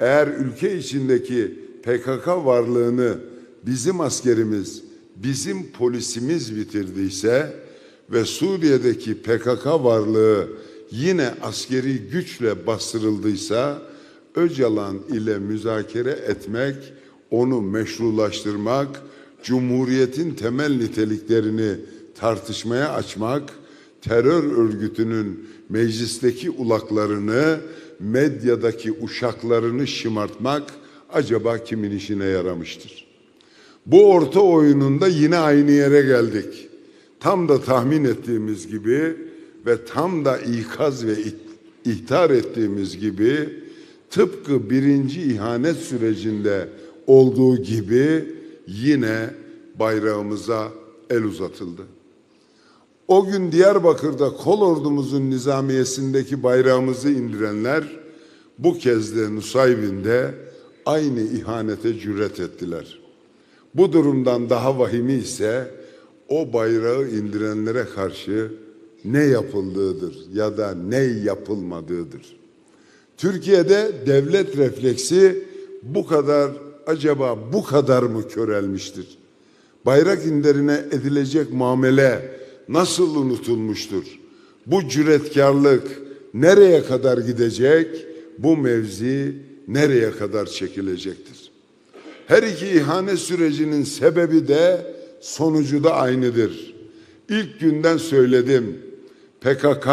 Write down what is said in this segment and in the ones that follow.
eğer ülke içindeki PKK varlığını bizim askerimiz, bizim polisimiz bitirdiyse ve Suriye'deki PKK varlığı yine askeri güçle bastırıldıysa Öcalan ile müzakere etmek, onu meşrulaştırmak, Cumhuriyetin temel niteliklerini tartışmaya açmak, terör örgütünün meclisteki ulaklarını, medyadaki uşaklarını şımartmak acaba kimin işine yaramıştır? Bu orta oyununda yine aynı yere geldik. Tam da tahmin ettiğimiz gibi ve tam da ikaz ve ihtar ettiğimiz gibi tıpkı birinci ihanet sürecinde olduğu gibi yine bayrağımıza el uzatıldı. O gün Diyarbakır'da kol ordumuzun nizamiyesindeki bayrağımızı indirenler bu kez de Nusaybin'de aynı ihanete cüret ettiler. Bu durumdan daha vahimi ise o bayrağı indirenlere karşı ne yapıldığıdır ya da ne yapılmadığıdır. Türkiye'de devlet refleksi bu kadar acaba bu kadar mı körelmiştir? Bayrak indirine edilecek muamele nasıl unutulmuştur? Bu cüretkarlık nereye kadar gidecek? Bu mevzi nereye kadar çekilecektir? Her iki ihanet sürecinin sebebi de sonucu da aynıdır. İlk günden söyledim. PKK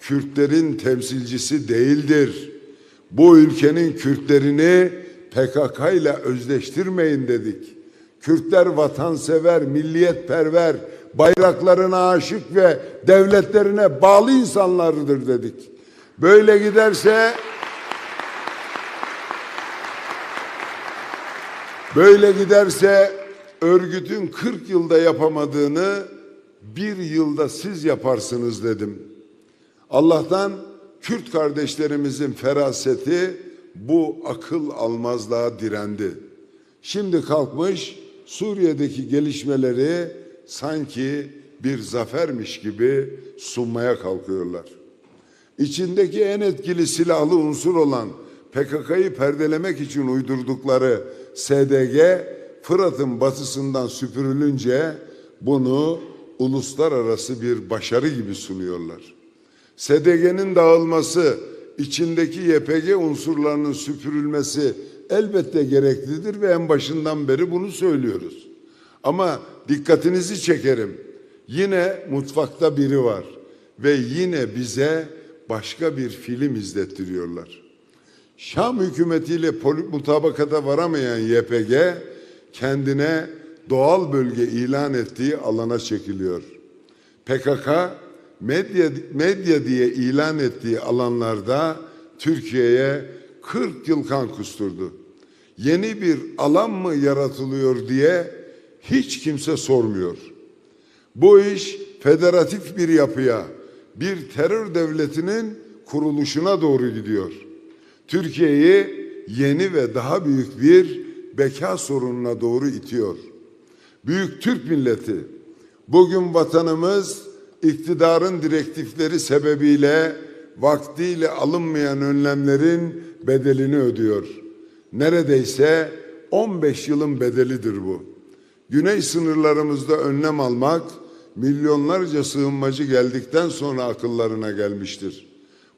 Kürtlerin temsilcisi değildir. Bu ülkenin Kürtlerini PKK ile özdeştirmeyin dedik. Kürtler vatansever, milliyetperver, bayraklarına aşık ve devletlerine bağlı insanlardır dedik. Böyle giderse böyle giderse örgütün 40 yılda yapamadığını bir yılda siz yaparsınız dedim. Allah'tan Kürt kardeşlerimizin feraseti bu akıl almazlığa direndi. Şimdi kalkmış Suriye'deki gelişmeleri sanki bir zafermiş gibi sunmaya kalkıyorlar. İçindeki en etkili silahlı unsur olan PKK'yı perdelemek için uydurdukları SDG Fırat'ın batısından süpürülünce bunu uluslararası bir başarı gibi sunuyorlar. SDG'nin dağılması, içindeki YPG unsurlarının süpürülmesi elbette gereklidir ve en başından beri bunu söylüyoruz. Ama dikkatinizi çekerim. Yine mutfakta biri var ve yine bize başka bir film izlettiriyorlar. Şam hükümetiyle mutabakata varamayan YPG kendine doğal bölge ilan ettiği alana çekiliyor. PKK medya, medya diye ilan ettiği alanlarda Türkiye'ye 40 yıl kan kusturdu. Yeni bir alan mı yaratılıyor diye hiç kimse sormuyor. Bu iş federatif bir yapıya, bir terör devletinin kuruluşuna doğru gidiyor. Türkiye'yi yeni ve daha büyük bir beka sorununa doğru itiyor. Büyük Türk milleti bugün vatanımız iktidarın direktifleri sebebiyle vaktiyle alınmayan önlemlerin bedelini ödüyor. Neredeyse 15 yılın bedelidir bu. Güney sınırlarımızda önlem almak milyonlarca sığınmacı geldikten sonra akıllarına gelmiştir.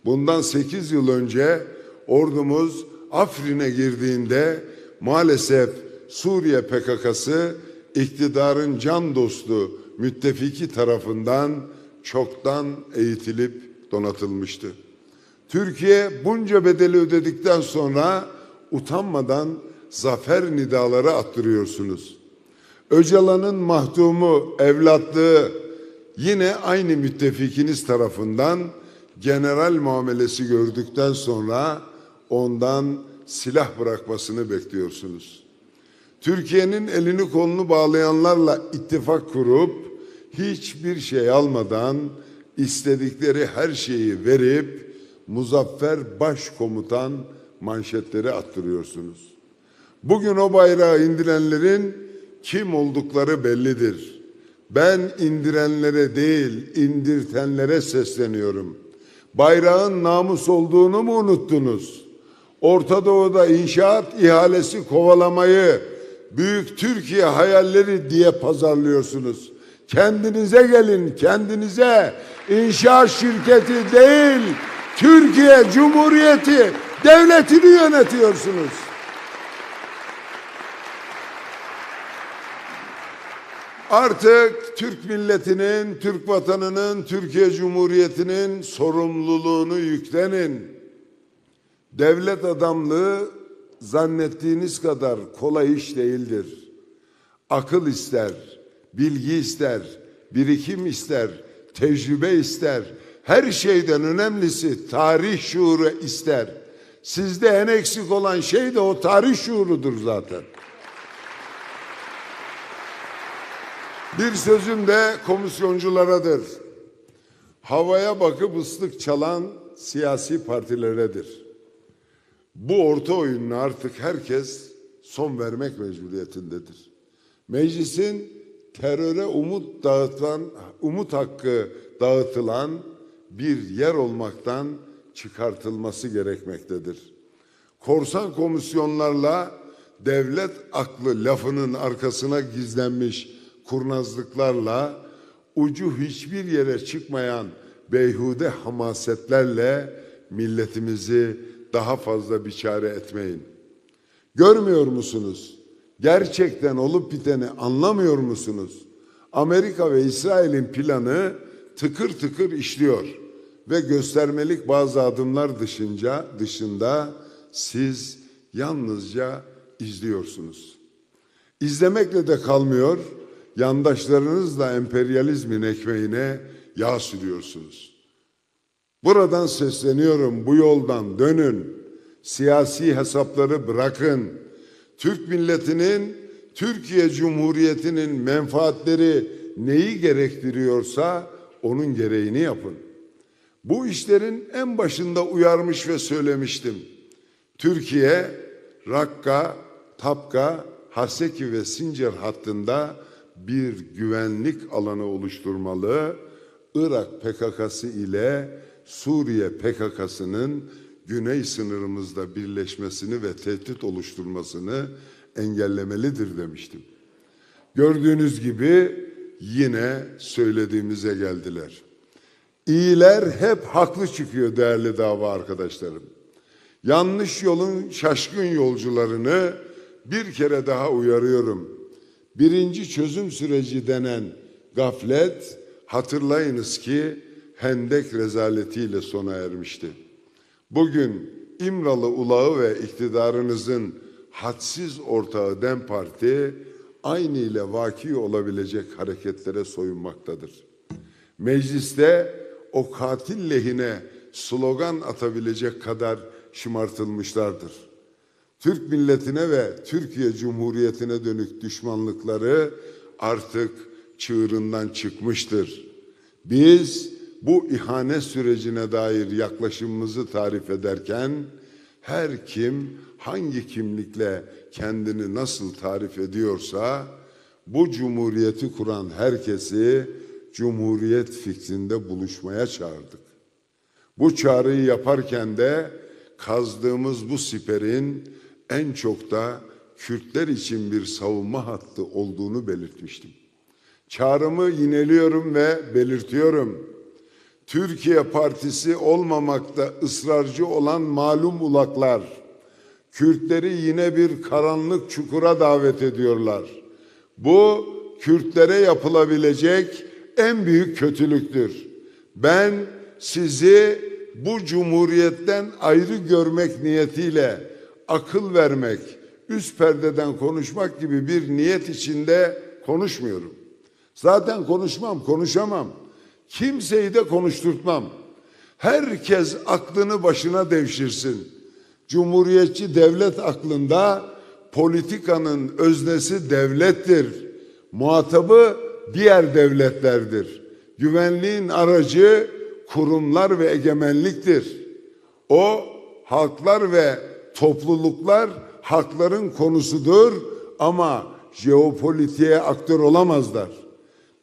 Bundan 8 yıl önce ordumuz Afrin'e girdiğinde maalesef Suriye PKK'sı iktidarın can dostu müttefiki tarafından çoktan eğitilip donatılmıştı. Türkiye bunca bedeli ödedikten sonra utanmadan zafer nidaları attırıyorsunuz. Öcalan'ın mahdumu, evlatlığı yine aynı müttefikiniz tarafından general muamelesi gördükten sonra ondan silah bırakmasını bekliyorsunuz. Türkiye'nin elini kolunu bağlayanlarla ittifak kurup hiçbir şey almadan istedikleri her şeyi verip muzaffer başkomutan manşetleri attırıyorsunuz. Bugün o bayrağı indirenlerin kim oldukları bellidir. Ben indirenlere değil, indirtenlere sesleniyorum. Bayrağın namus olduğunu mu unuttunuz? Orta Doğu'da inşaat ihalesi kovalamayı büyük Türkiye hayalleri diye pazarlıyorsunuz. Kendinize gelin, kendinize. İnşaat şirketi değil, Türkiye Cumhuriyeti devletini yönetiyorsunuz. Artık Türk milletinin, Türk vatanının, Türkiye Cumhuriyeti'nin sorumluluğunu yüklenin. Devlet adamlığı zannettiğiniz kadar kolay iş değildir. Akıl ister, bilgi ister, birikim ister, tecrübe ister. Her şeyden önemlisi tarih şuuru ister. Sizde en eksik olan şey de o tarih şuurudur zaten. Bir sözüm de komisyoncularadır. Havaya bakıp ıslık çalan siyasi partileredir. Bu orta oyununa artık herkes son vermek mecburiyetindedir. Meclisin teröre umut dağıtan, umut hakkı dağıtılan bir yer olmaktan çıkartılması gerekmektedir. Korsan komisyonlarla devlet aklı lafının arkasına gizlenmiş kurnazlıklarla ucu hiçbir yere çıkmayan beyhude hamasetlerle milletimizi daha fazla biçare etmeyin. Görmüyor musunuz? Gerçekten olup biteni anlamıyor musunuz? Amerika ve İsrail'in planı tıkır tıkır işliyor ve göstermelik bazı adımlar dışınca dışında siz yalnızca izliyorsunuz. İzlemekle de kalmıyor, yandaşlarınız da emperyalizmin ekmeğine yağ sürüyorsunuz. Buradan sesleniyorum, bu yoldan dönün. Siyasi hesapları bırakın. Türk milletinin, Türkiye Cumhuriyeti'nin menfaatleri neyi gerektiriyorsa onun gereğini yapın. Bu işlerin en başında uyarmış ve söylemiştim. Türkiye, Rakka, Tapka, Haseki ve Sincar hattında bir güvenlik alanı oluşturmalı. Irak PKK'sı ile Suriye PKK'sının güney sınırımızda birleşmesini ve tehdit oluşturmasını engellemelidir demiştim. Gördüğünüz gibi yine söylediğimize geldiler. İyiler hep haklı çıkıyor değerli dava arkadaşlarım. Yanlış yolun şaşkın yolcularını bir kere daha uyarıyorum. Birinci çözüm süreci denen gaflet hatırlayınız ki Hendek rezaletiyle sona ermişti. Bugün İmralı ulağı ve iktidarınızın hadsiz ortağı DEM Parti aynı ile vaki olabilecek hareketlere soyunmaktadır. Mecliste o katil lehine slogan atabilecek kadar şımartılmışlardır. Türk milletine ve Türkiye Cumhuriyeti'ne dönük düşmanlıkları artık çığırından çıkmıştır. Biz bu ihanet sürecine dair yaklaşımımızı tarif ederken her kim hangi kimlikle kendini nasıl tarif ediyorsa bu cumhuriyeti kuran herkesi cumhuriyet fikrinde buluşmaya çağırdık. Bu çağrıyı yaparken de kazdığımız bu siperin en çok da Kürtler için bir savunma hattı olduğunu belirtmiştim. Çağrımı yineliyorum ve belirtiyorum. Türkiye Partisi olmamakta ısrarcı olan malum ulaklar, Kürtleri yine bir karanlık çukura davet ediyorlar. Bu Kürtlere yapılabilecek en büyük kötülüktür. Ben sizi bu cumhuriyetten ayrı görmek niyetiyle akıl vermek, üst perdeden konuşmak gibi bir niyet içinde konuşmuyorum. Zaten konuşmam, konuşamam. Kimseyi de konuşturtmam. Herkes aklını başına devşirsin. Cumhuriyetçi devlet aklında politikanın öznesi devlettir. Muhatabı diğer devletlerdir. Güvenliğin aracı kurumlar ve egemenliktir. O halklar ve topluluklar hakların konusudur ama jeopolitiğe aktör olamazlar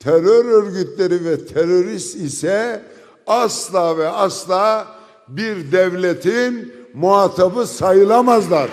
terör örgütleri ve terörist ise asla ve asla bir devletin muhatabı sayılamazlar.